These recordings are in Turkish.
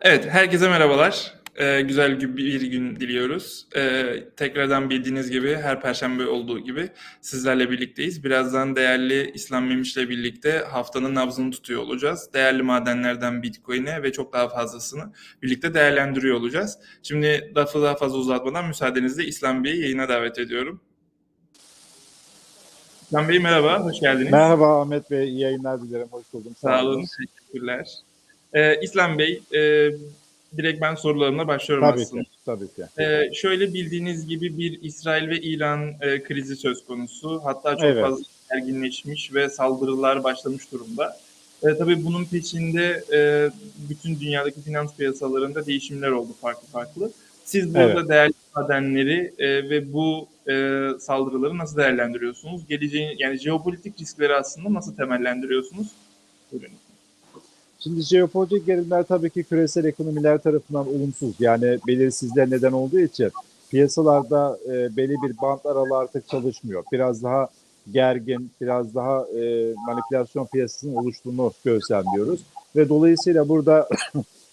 Evet, herkese merhabalar. Ee, güzel gü- bir gün diliyoruz. Ee, tekrardan bildiğiniz gibi her perşembe olduğu gibi sizlerle birlikteyiz. Birazdan değerli İslam Memiş'le birlikte haftanın nabzını tutuyor olacağız. Değerli madenlerden Bitcoin'e ve çok daha fazlasını birlikte değerlendiriyor olacağız. Şimdi lafı daha fazla uzatmadan müsaadenizle İslam Bey'i yayına davet ediyorum. İslam Bey merhaba, hoş geldiniz. Merhaba Ahmet Bey, iyi yayınlar dilerim. Hoş buldum. Sağ olun, teşekkürler. Ee, İslam Bey, e, direkt ben sorularımla başlıyorum Tabii aslında. ki, tabii ki. Ee, şöyle bildiğiniz gibi bir İsrail ve İran e, krizi söz konusu. Hatta çok Evet. fazla gerginleşmiş ve saldırılar başlamış durumda. E, tabii bunun peşinde e, bütün dünyadaki finans piyasalarında değişimler oldu farklı farklı. Siz burada Evet. değerli madenleri e, ve bu e, saldırıları nasıl değerlendiriyorsunuz? Geleceğin yani jeopolitik riskleri aslında nasıl temellendiriyorsunuz? Buyurun. Şimdi jeopolitik gerilimler tabii ki küresel ekonomiler tarafından olumsuz. Yani belirsizler neden olduğu için piyasalarda e, belli bir bant aralığı artık çalışmıyor. Biraz daha gergin, biraz daha e, manipülasyon piyasasının oluştuğunu gözlemliyoruz. Ve dolayısıyla burada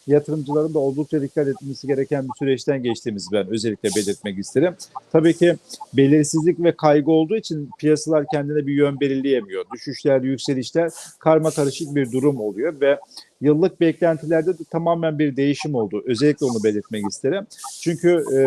yatırımcıların da oldukça dikkat etmesi gereken bir süreçten geçtiğimizi ben özellikle belirtmek isterim. Tabii ki belirsizlik ve kaygı olduğu için piyasalar kendine bir yön belirleyemiyor. Düşüşler, yükselişler karma karışık bir durum oluyor ve yıllık beklentilerde de tamamen bir değişim oldu. Özellikle onu belirtmek isterim. Çünkü e,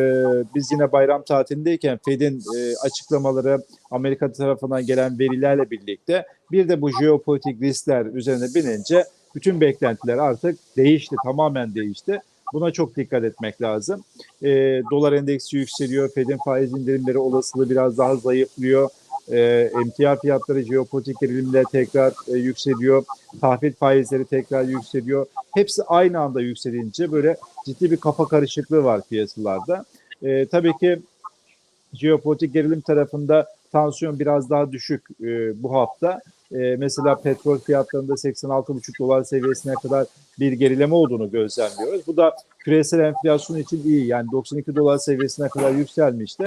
biz yine bayram tatilindeyken Fed'in e, açıklamaları Amerika tarafından gelen verilerle birlikte bir de bu jeopolitik riskler üzerine binince bütün beklentiler artık değişti, tamamen değişti. Buna çok dikkat etmek lazım. E, dolar endeksi yükseliyor, Fed'in faiz indirimleri olasılığı biraz daha zayıflıyor. E, emtia fiyatları jeopolitik gerilimle tekrar e, yükseliyor. Tahvil faizleri tekrar yükseliyor. Hepsi aynı anda yükselince böyle ciddi bir kafa karışıklığı var piyasalarda. E, tabii ki jeopolitik gerilim tarafında tansiyon biraz daha düşük e, bu hafta. E, mesela petrol fiyatlarında 86,5 dolar seviyesine kadar bir gerileme olduğunu gözlemliyoruz. Bu da küresel enflasyon için iyi. Yani 92 dolar seviyesine kadar yükselmişti.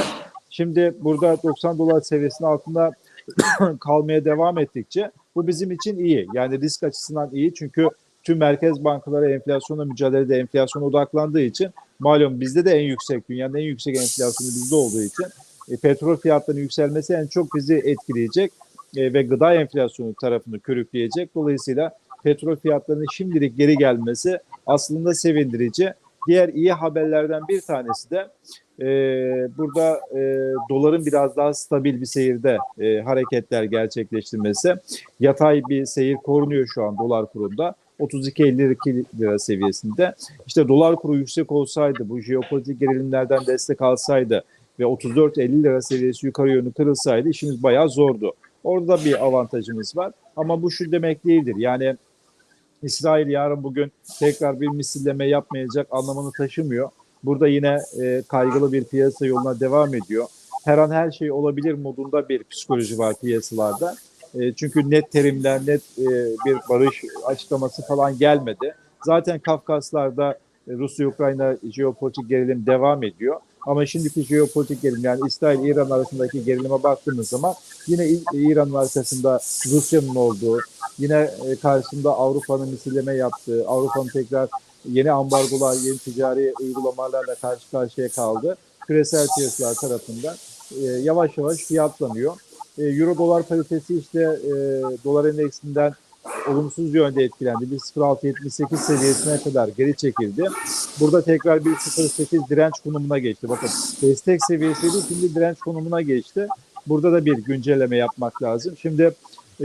Şimdi burada 90 dolar seviyesinin altında kalmaya devam ettikçe bu bizim için iyi. Yani risk açısından iyi çünkü tüm merkez bankaları enflasyonla mücadelede enflasyona odaklandığı için malum bizde de en yüksek dünyanın en yüksek enflasyonu bizde olduğu için e, petrol fiyatlarının yükselmesi en çok bizi etkileyecek e, ve gıda enflasyonu tarafını körükleyecek. Dolayısıyla petrol fiyatlarının şimdilik geri gelmesi aslında sevindirici. Diğer iyi haberlerden bir tanesi de e, burada e, doların biraz daha stabil bir seyirde e, hareketler gerçekleştirmesi. Yatay bir seyir korunuyor şu an dolar kurunda. 32.52 lira seviyesinde. İşte dolar kuru yüksek olsaydı, bu jeopolitik gerilimlerden destek alsaydı ve 34.50 lira seviyesi yukarı yönlü kırılsaydı işimiz bayağı zordu. Orada bir avantajımız var. Ama bu şu demek değildir. Yani İsrail yarın bugün tekrar bir misilleme yapmayacak anlamını taşımıyor. Burada yine e, kaygılı bir piyasa yoluna devam ediyor. Her an her şey olabilir modunda bir psikoloji var piyasalarda. E, çünkü net terimler, net e, bir barış açıklaması falan gelmedi. Zaten Kafkaslar'da Rusya-Ukrayna jeopolitik gerilim devam ediyor. Ama şimdiki jeopolitik gerilim yani İsrail-İran arasındaki gerilime baktığımız zaman yine İran'ın arkasında Rusya'nın olduğu, yine e, karşısında Avrupa'nın misilleme yaptığı, Avrupa'nın tekrar yeni ambargolar, yeni ticari uygulamalarla karşı karşıya kaldı. Küresel piyasalar tarafından e, yavaş yavaş fiyatlanıyor. E, Euro dolar paritesi işte e, dolar endeksinden olumsuz yönde etkilendi. Bir 0.678 seviyesine kadar geri çekildi. Burada tekrar bir 0.8 direnç konumuna geçti. Bakın destek seviyesiydi şimdi direnç konumuna geçti. Burada da bir güncelleme yapmak lazım. Şimdi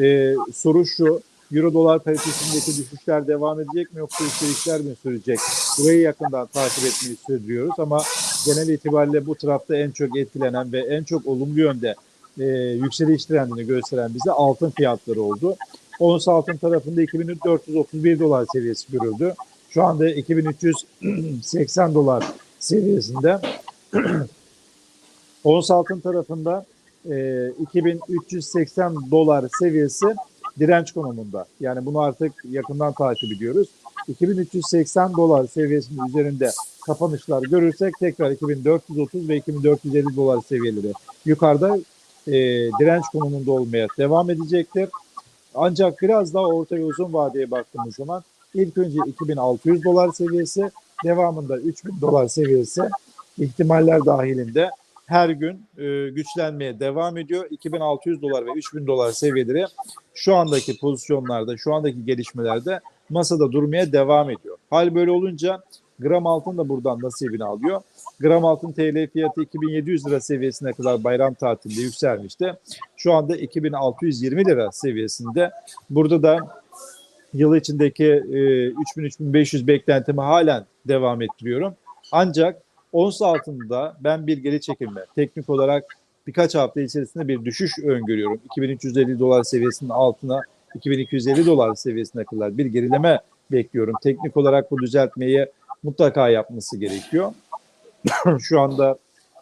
e, soru şu. Euro dolar paritesindeki düşüşler devam edecek mi yoksa yükselişler mi sürecek? Burayı yakından takip etmeyi sürdürüyoruz ama genel itibariyle bu tarafta en çok etkilenen ve en çok olumlu yönde e, yükseliş trendini gösteren bize altın fiyatları oldu. Ons altın tarafında 2431 dolar seviyesi görüldü. Şu anda 2380 dolar seviyesinde. Ons altın tarafında e, 2380 dolar seviyesi direnç konumunda. Yani bunu artık yakından takip ediyoruz. 2380 dolar seviyesinin üzerinde kapanışlar görürsek tekrar 2430 ve 2450 dolar seviyeleri yukarıda e, direnç konumunda olmaya devam edecektir. Ancak biraz daha orta ve uzun vadeye baktığımız zaman İlk önce 2600 dolar seviyesi, devamında 3000 dolar seviyesi ihtimaller dahilinde her gün e, güçlenmeye devam ediyor. 2600 dolar ve 3000 dolar seviyeleri şu andaki pozisyonlarda, şu andaki gelişmelerde masada durmaya devam ediyor. Hal böyle olunca gram altın da buradan nasibini alıyor. Gram altın TL fiyatı 2700 lira seviyesine kadar bayram tatilinde yükselmişti. Şu anda 2620 lira seviyesinde. Burada da yıl içindeki e, 3000-3500 beklentimi halen devam ettiriyorum. Ancak ons altında ben bir geri çekilme, teknik olarak birkaç hafta içerisinde bir düşüş öngörüyorum. 2350 dolar seviyesinin altına 2250 dolar seviyesine kadar bir gerileme bekliyorum. Teknik olarak bu düzeltmeyi mutlaka yapması gerekiyor. Şu anda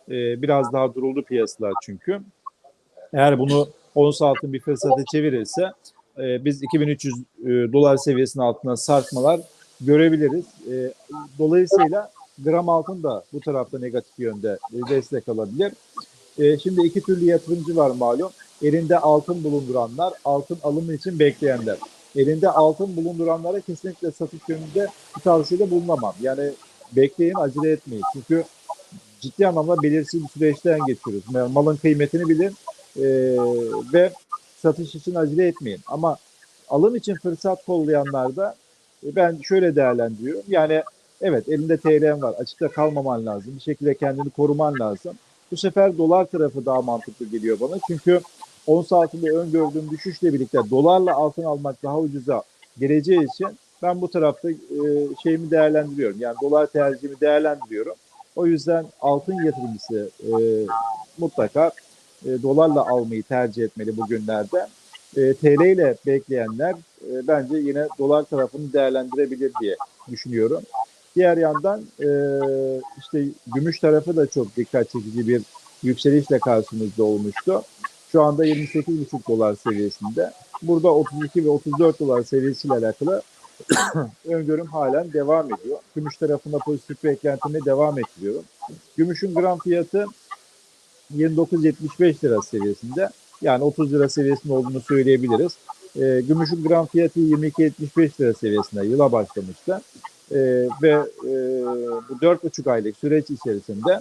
e, biraz daha duruldu piyasalar çünkü. Eğer bunu ons altın bir fırsata çevirirse e, biz 2300 e, dolar seviyesinin altına sarkmalar görebiliriz. E, dolayısıyla gram altın da bu tarafta negatif yönde destek alabilir. E, şimdi iki türlü yatırımcı var malum. Elinde altın bulunduranlar, altın alımı için bekleyenler. Elinde altın bulunduranlara kesinlikle satış yönünde bir tavsiyede bulunamam. Yani bekleyin, acele etmeyin. Çünkü ciddi anlamda belirsiz bir süreçten geçiyoruz. Yani Malın kıymetini bilin e, ve satış için acele etmeyin. Ama alım için fırsat kollayanlar da e, ben şöyle değerlendiriyorum. Yani evet elinde TL'm var. Açıkta kalmaman lazım. Bir şekilde kendini koruman lazım. Bu sefer dolar tarafı daha mantıklı geliyor bana. Çünkü ons altında öngördüğüm düşüşle birlikte dolarla altın almak daha ucuza geleceği için ben bu tarafta e, şeyimi değerlendiriyorum. Yani dolar tercihimi değerlendiriyorum. O yüzden altın yatırımcısı e, mutlaka e, dolarla almayı tercih etmeli bugünlerde. TL ile bekleyenler bence yine dolar tarafını değerlendirebilir diye düşünüyorum. Diğer yandan işte gümüş tarafı da çok dikkat çekici bir yükselişle karşımızda olmuştu. Şu anda 28,5 dolar seviyesinde. Burada 32 ve 34 dolar seviyesiyle alakalı öngörüm halen devam ediyor. Gümüş tarafında pozitif beklentimi devam ettiriyorum. Gümüşün gram fiyatı 29.75 lira seviyesinde. Yani 30 lira seviyesinde olduğunu söyleyebiliriz. E, gümüşün gram fiyatı 22.75 lira seviyesinde yıla başlamıştı. E, ve e, bu 4,5 aylık süreç içerisinde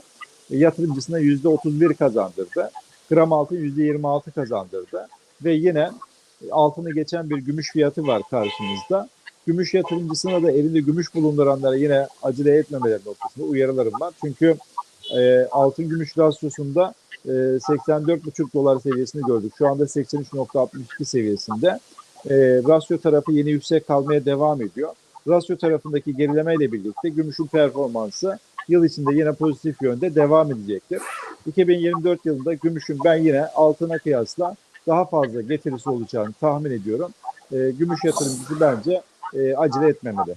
yatırımcısına %31 kazandırdı. Gram altın %26 kazandırdı. Ve yine altını geçen bir gümüş fiyatı var karşımızda. Gümüş yatırımcısına da elinde gümüş bulunduranlara yine acele etmemeleri noktasında uyarılarım var. Çünkü e, altın gümüş rasyosunda e, 84,5 dolar seviyesini gördük. Şu anda 83.62 seviyesinde. E, rasyo tarafı yeni yüksek kalmaya devam ediyor. Rasyo tarafındaki gerilemeyle birlikte gümüşün performansı yıl içinde yine pozitif yönde devam edecektir. 2024 yılında gümüşün ben yine altına kıyasla daha fazla getirisi olacağını tahmin ediyorum. E, gümüş yatırımcısı bence e, acele etmemeli.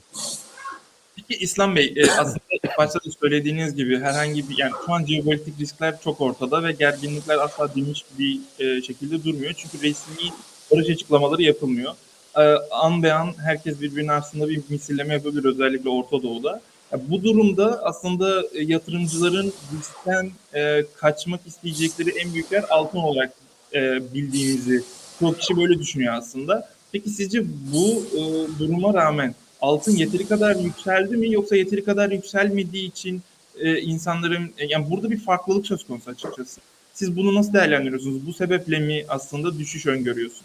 Peki İslam Bey, e, aslında başta da söylediğiniz gibi herhangi bir yani şu an jeopolitik riskler çok ortada ve gerginlikler asla dinmiş bir e, şekilde durmuyor. Çünkü resmi barış açıklamaları yapılmıyor. E, an be an herkes birbirinin aslında bir misilleme yapabilir özellikle Orta Doğu'da. Ya bu durumda aslında e, yatırımcıların riskten e, kaçmak isteyecekleri en büyük yer altın olarak e, bildiğimizi çok kişi böyle düşünüyor aslında. Peki sizce bu e, duruma rağmen altın yeteri kadar yükseldi mi yoksa yeteri kadar yükselmediği için e, insanların e, yani burada bir farklılık söz konusu açıkçası. Siz bunu nasıl değerlendiriyorsunuz? Bu sebeple mi aslında düşüş öngörüyorsunuz?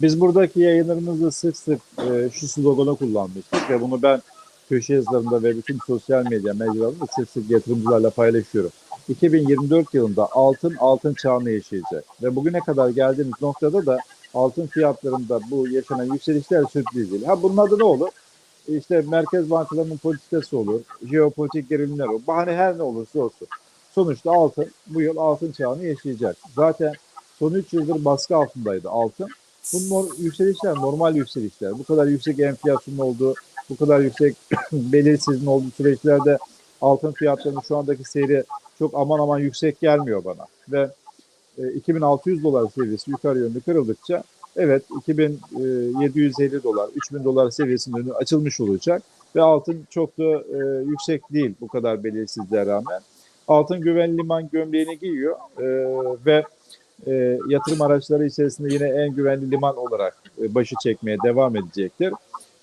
Biz buradaki yayınlarımızda sık sık e, şu sloganı kullanmıştık ve bunu ben köşe yazılarımda ve bütün sosyal medya mecralarında sık sık yatırımcılarla paylaşıyorum. 2024 yılında altın altın çağını yaşayacak ve bugüne kadar geldiğimiz noktada da altın fiyatlarında bu yaşanan yükselişler sürpriz değil. Ha bunun adı ne olur? İşte merkez bankalarının politikası olur, jeopolitik gerilimler olur. Bahane her ne olursa olsun. Sonuçta altın bu yıl altın çağını yaşayacak. Zaten son 3 yıldır baskı altındaydı altın. Bu nor- yükselişler normal yükselişler. Bu kadar yüksek enflasyonun olduğu, bu kadar yüksek belirsizliğin olduğu süreçlerde altın fiyatlarının şu andaki seyri çok aman aman yüksek gelmiyor bana. Ve e, 2600 dolar seviyesi yukarı yönlü kırıldıkça evet 2750 dolar, 3000 dolar seviyesinin önü açılmış olacak ve altın çok da e, yüksek değil bu kadar belirsizliğe rağmen. Altın güvenli liman gömleğini giyiyor e, ve e, yatırım araçları içerisinde yine en güvenli liman olarak e, başı çekmeye devam edecektir.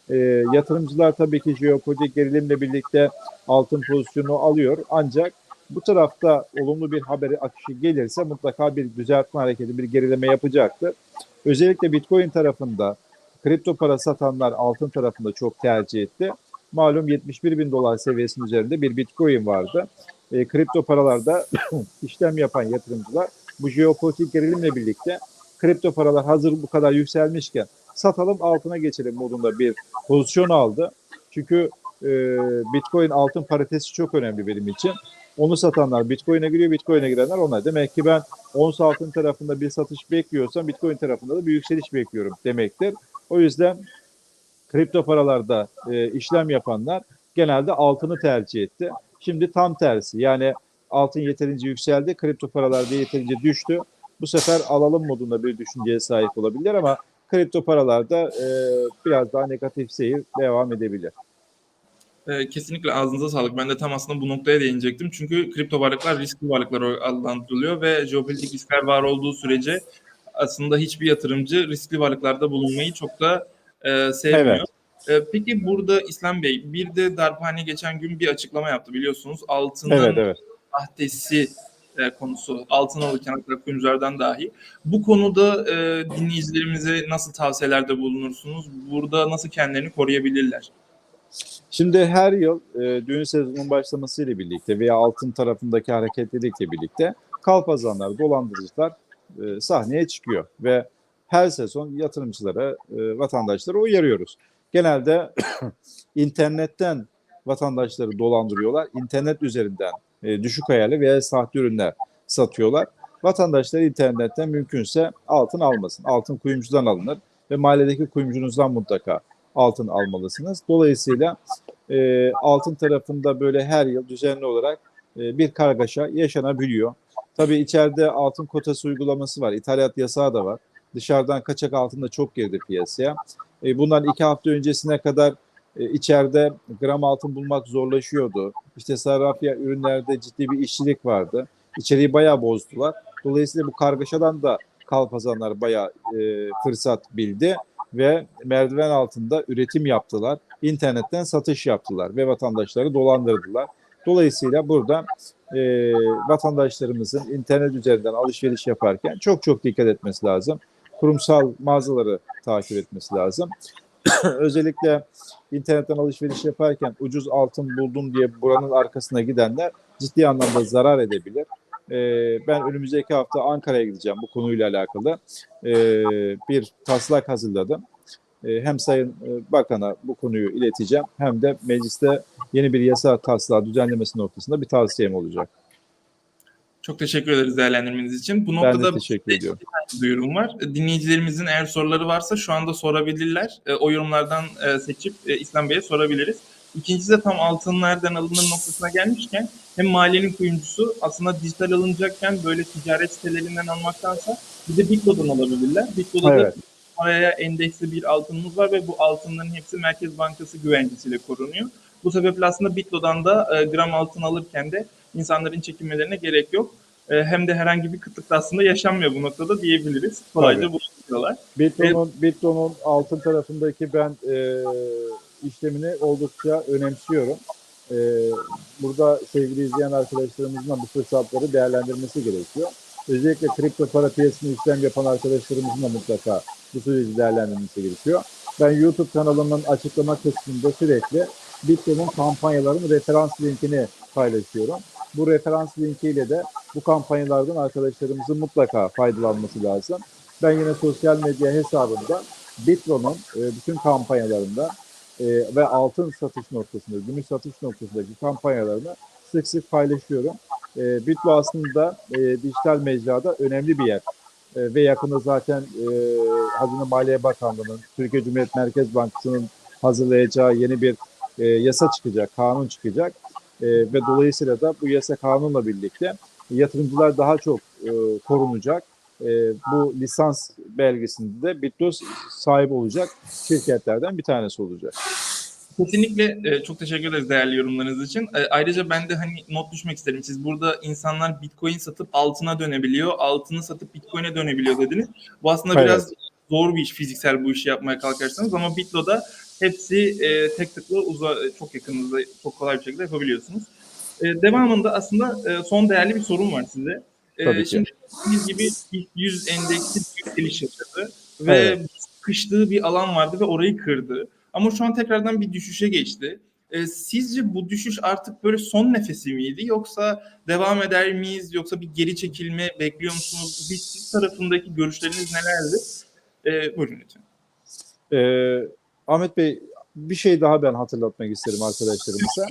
E, yatırımcılar tabii ki jeopolitik gerilimle birlikte altın pozisyonu alıyor. Ancak bu tarafta olumlu bir haberi akışı gelirse mutlaka bir düzeltme hareketi, bir gerileme yapacaktır. Özellikle Bitcoin tarafında kripto para satanlar altın tarafında çok tercih etti. Malum 71 bin dolar seviyesinin üzerinde bir Bitcoin vardı. E, kripto paralarda işlem yapan yatırımcılar bu jeopolitik gerilimle birlikte kripto paralar hazır bu kadar yükselmişken satalım altına geçelim modunda bir pozisyon aldı. Çünkü e, Bitcoin altın paritesi çok önemli benim için. Onu satanlar Bitcoin'e giriyor, Bitcoin'e girenler onlar. Demek ki ben ons altın tarafında bir satış bekliyorsam Bitcoin tarafında da bir yükseliş bekliyorum demektir. O yüzden kripto paralarda e, işlem yapanlar genelde altını tercih etti. Şimdi tam tersi yani altın yeterince yükseldi, kripto paralarda yeterince düştü. Bu sefer alalım modunda bir düşünceye sahip olabilirler ama kripto paralarda e, biraz daha negatif seyir devam edebilir. Ee, kesinlikle ağzınıza sağlık. Ben de tam aslında bu noktaya değinecektim. Çünkü kripto varlıklar riskli varlıklar adlandırılıyor ve jeopolitik riskler var olduğu sürece aslında hiçbir yatırımcı riskli varlıklarda bulunmayı çok da e, sevmiyor. E, peki burada İslam Bey bir de darphane geçen gün bir açıklama yaptı biliyorsunuz. Altının Evet, evet. sahtesi e, konusu altın alırken kuyumculardan dahi. Bu konuda e, dinleyicilerimize nasıl tavsiyelerde bulunursunuz? Burada nasıl kendilerini koruyabilirler? Şimdi her yıl e, düğün sezonunun başlamasıyla birlikte veya altın tarafındaki hareketlilikle birlikte kalpazanlar, dolandırıcılar e, sahneye çıkıyor ve her sezon yatırımcılara, e, vatandaşlara uyarıyoruz. Genelde internetten vatandaşları dolandırıyorlar. İnternet üzerinden e, düşük hayali veya sahte ürünler satıyorlar. Vatandaşlar internetten mümkünse altın almasın. Altın kuyumcudan alınır ve mahalledeki kuyumcunuzdan mutlaka altın almalısınız. Dolayısıyla e, altın tarafında böyle her yıl düzenli olarak e, bir kargaşa yaşanabiliyor. Tabii içeride altın kotası uygulaması var. İthalat yasağı da var. Dışarıdan kaçak altın da çok girdi piyasaya. E, bundan iki hafta öncesine kadar e, içeride gram altın bulmak zorlaşıyordu. İşte sarrafya ürünlerde ciddi bir işçilik vardı. İçeriği bayağı bozdular. Dolayısıyla bu kargaşadan da kalpazanlar bayağı e, fırsat bildi ve merdiven altında üretim yaptılar. İnternetten satış yaptılar ve vatandaşları dolandırdılar. Dolayısıyla burada e, vatandaşlarımızın internet üzerinden alışveriş yaparken çok çok dikkat etmesi lazım. Kurumsal mağazaları takip etmesi lazım. Özellikle internetten alışveriş yaparken ucuz altın buldum diye buranın arkasına gidenler ciddi anlamda zarar edebilir. Ee, ben önümüzdeki hafta Ankara'ya gideceğim bu konuyla alakalı. Ee, bir taslak hazırladım. Ee, hem Sayın e, Bakan'a bu konuyu ileteceğim hem de mecliste yeni bir yasa taslağı düzenlemesi noktasında bir tavsiyem olacak. Çok teşekkür ederiz değerlendirmeniz için. Bu Ben noktada de teşekkür ediyorum. bir duyurum var. Dinleyicilerimizin eğer soruları varsa şu anda sorabilirler. E, O yorumlardan e, seçip e, İslam Bey'e sorabiliriz. İkincisi de tam altın nereden alınır noktasına gelmişken hem mahallenin kuyumcusu aslında dijital alınacakken böyle ticaret sitelerinden almaktansa bir de Bitlo'dan alabilirler. Bitlo'da da Evet. Paraya endeksli bir altınımız var ve bu altınların hepsi Merkez Bankası güvencesiyle korunuyor. Bu sebeple aslında Bitlo'dan da e, gram altın alırken de insanların çekinmelerine gerek yok. E, hem de herhangi bir kıtlık da aslında yaşanmıyor bu noktada diyebiliriz. Kolayca bulabiliyorlar. Bitlo'nun Bitlo'nun altın tarafındaki ben e, işlemini oldukça önemsiyorum. E, burada sevgili izleyen arkadaşlarımızın da bu fırsatları değerlendirmesi gerekiyor. Özellikle kripto para piyasasında işlem yapan arkadaşlarımızın da mutlaka bu süreci değerlendirmesi gerekiyor. Ben YouTube kanalımın açıklama kısmında sürekli Bitcoin'in kampanyaların referans linkini paylaşıyorum. Bu referans linkiyle de bu kampanyalardan arkadaşlarımızın mutlaka faydalanması lazım. Ben yine sosyal medya hesabımda Bitron'un e, bütün kampanyalarında e, ve altın satış noktasında, gümüş satış noktasındaki kampanyalarını sık sık paylaşıyorum. E, Bitlo aslında dijital mecrada önemli bir yer. E, ve yakında zaten e, Hazine Maliye Bakanlığı'nın, Türkiye Cumhuriyet Merkez Bankası'nın hazırlayacağı yeni bir e, yasa çıkacak, kanun çıkacak. E, ve dolayısıyla da bu yasa kanunla birlikte yatırımcılar daha çok e, korunacak. E, bu lisans belgesinde de Bitlos sahibi olacak şirketlerden bir tanesi olacak. Kesinlikle e, çok teşekkür ederiz değerli yorumlarınız için. E, ayrıca ben de hani not düşmek isterim. Siz burada insanlar Bitcoin satıp altına dönebiliyor, altını satıp Bitcoin'e dönebiliyor dediniz. Bu aslında Evet. biraz zor bir iş fiziksel bu işi yapmaya kalkarsanız ama Bitlo'da hepsi e, tek tıkla uza, çok yakınınızda çok kolay bir şekilde yapabiliyorsunuz. E, devamında aslında e, son değerli bir sorum var size. E, Tabii ki. Şimdi dediğiniz gibi ilk 100 endeksi bir yükseliş yaşadı ve Evet. sıkıştığı bir alan vardı ve orayı kırdı. Ama şu an tekrardan bir düşüşe geçti. E, sizce bu düşüş artık böyle son nefesi miydi yoksa devam eder miyiz yoksa bir geri çekilme bekliyor musunuz? Bir siz tarafındaki görüşleriniz nelerdi? E, buyurun lütfen. Ee, Ahmet Bey bir şey daha ben hatırlatmak isterim arkadaşlarımıza.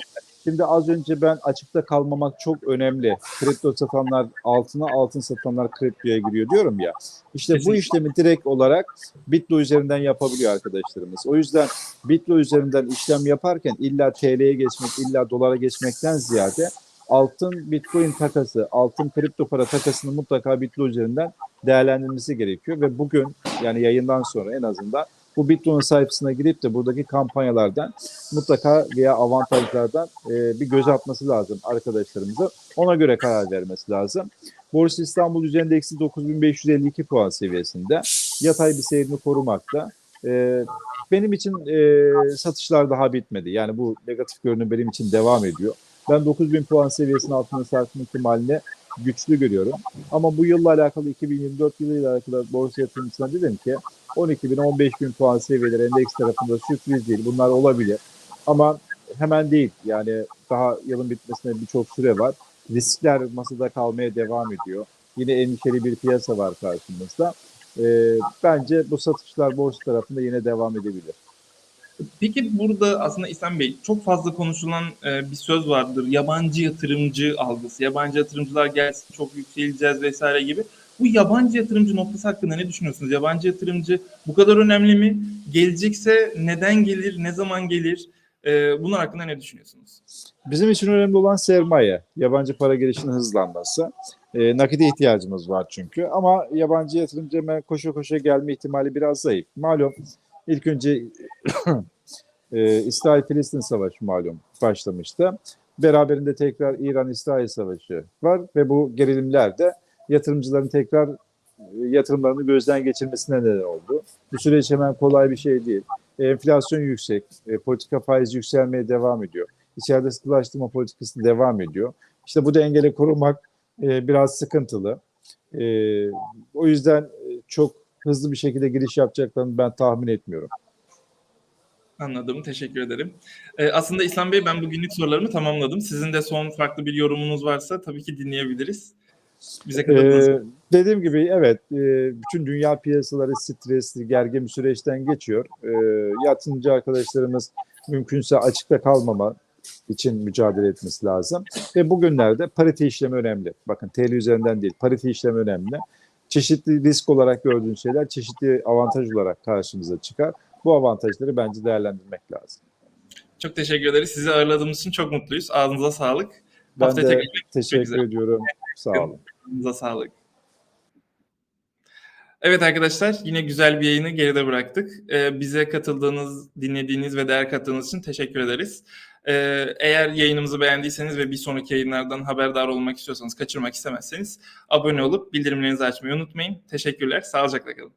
Şimdi az önce ben açıkta kalmamak çok önemli. Kripto satanlar altına, altın satanlar kriptoya giriyor diyorum ya. İşte bu işlemi direkt olarak Bitlo üzerinden yapabiliyor arkadaşlarımız. O yüzden Bitlo üzerinden işlem yaparken illa TL'ye geçmek, illa dolara geçmekten ziyade altın Bitcoin takası, altın kripto para takasını mutlaka Bitlo üzerinden değerlendirmesi gerekiyor ve bugün yani yayından sonra en azından bu Bitcoin sayfasına girip de buradaki kampanyalardan mutlaka veya avantajlardan e, bir göz atması lazım arkadaşlarımıza. Ona göre karar vermesi lazım. Borsa İstanbul üzerinde eksi 9552 puan seviyesinde yatay bir seyrini korumakta. E, benim için e, satışlar daha bitmedi. Yani bu negatif görünüm benim için devam ediyor. Ben 9000 puan seviyesinin altına sarkma ihtimalini güçlü görüyorum. Ama bu yılla alakalı 2024 yılıyla alakalı borsa yatırımcısına dedim ki 12 bin 15 bin puan seviyeleri endeks tarafında sürpriz değil. Bunlar olabilir. Ama hemen değil. Yani daha yılın bitmesine birçok süre var. Riskler masada kalmaya devam ediyor. Yine endişeli bir piyasa var karşımızda. Ee, bence bu satışlar borsa tarafında yine devam edebilir. Peki burada aslında İhsan Bey çok fazla konuşulan e, bir söz vardır. Yabancı yatırımcı algısı. Yabancı yatırımcılar gelsin çok yükseleceğiz vesaire gibi. Bu yabancı yatırımcı noktası hakkında ne düşünüyorsunuz? Yabancı yatırımcı bu kadar önemli mi? Gelecekse neden gelir? Ne zaman gelir? E, bunlar hakkında ne düşünüyorsunuz? Bizim için önemli olan sermaye. Yabancı para girişinin hızlanması. E, nakide ihtiyacımız var çünkü. Ama yabancı yatırımcı hemen koşa koşa gelme ihtimali biraz zayıf. Malum ilk önce e, İsrail-Filistin savaşı malum başlamıştı. Beraberinde tekrar İran-İsrail savaşı var ve bu gerilimler de yatırımcıların tekrar e, yatırımlarını gözden geçirmesine neden oldu. Bu süreç hemen kolay bir şey değil. Enflasyon yüksek, e, politika faizi yükselmeye devam ediyor. İçeride sıkılaştırma politikası devam ediyor. İşte bu dengeli korumak e, biraz sıkıntılı. E, o yüzden e, çok hızlı bir şekilde giriş yapacaklarını ben tahmin etmiyorum. Anladım. Teşekkür ederim. E, aslında İhsan Bey ben bugünlük sorularımı tamamladım. Sizin de son farklı bir yorumunuz varsa tabii ki dinleyebiliriz. Bize katıldığınız Ee, dediğim gibi evet e, bütün dünya piyasaları stresli, gergin bir süreçten geçiyor. Ee, yatırımcı arkadaşlarımız mümkünse açıkta kalmama için mücadele etmesi lazım. Ve bugünlerde parite işlemi önemli. Bakın TL üzerinden değil, parite işlemi önemli. Çeşitli risk olarak gördüğün şeyler çeşitli avantaj olarak karşımıza çıkar. Bu avantajları bence değerlendirmek lazım. Çok teşekkür ederiz. Sizi ağırladığımız için çok mutluyuz. Ağzınıza sağlık. Ben Haftaya de tekrar teşekkür üzere. ediyorum. Sağ olun. Ağzınıza sağlık. Evet arkadaşlar yine güzel bir yayını geride bıraktık. Ee, bize katıldığınız, dinlediğiniz ve değer kattığınız için teşekkür ederiz. Ee, eğer yayınımızı beğendiyseniz ve bir sonraki yayınlardan haberdar olmak istiyorsanız, kaçırmak istemezseniz abone olup bildirimlerinizi açmayı unutmayın. Teşekkürler, sağlıcakla kalın.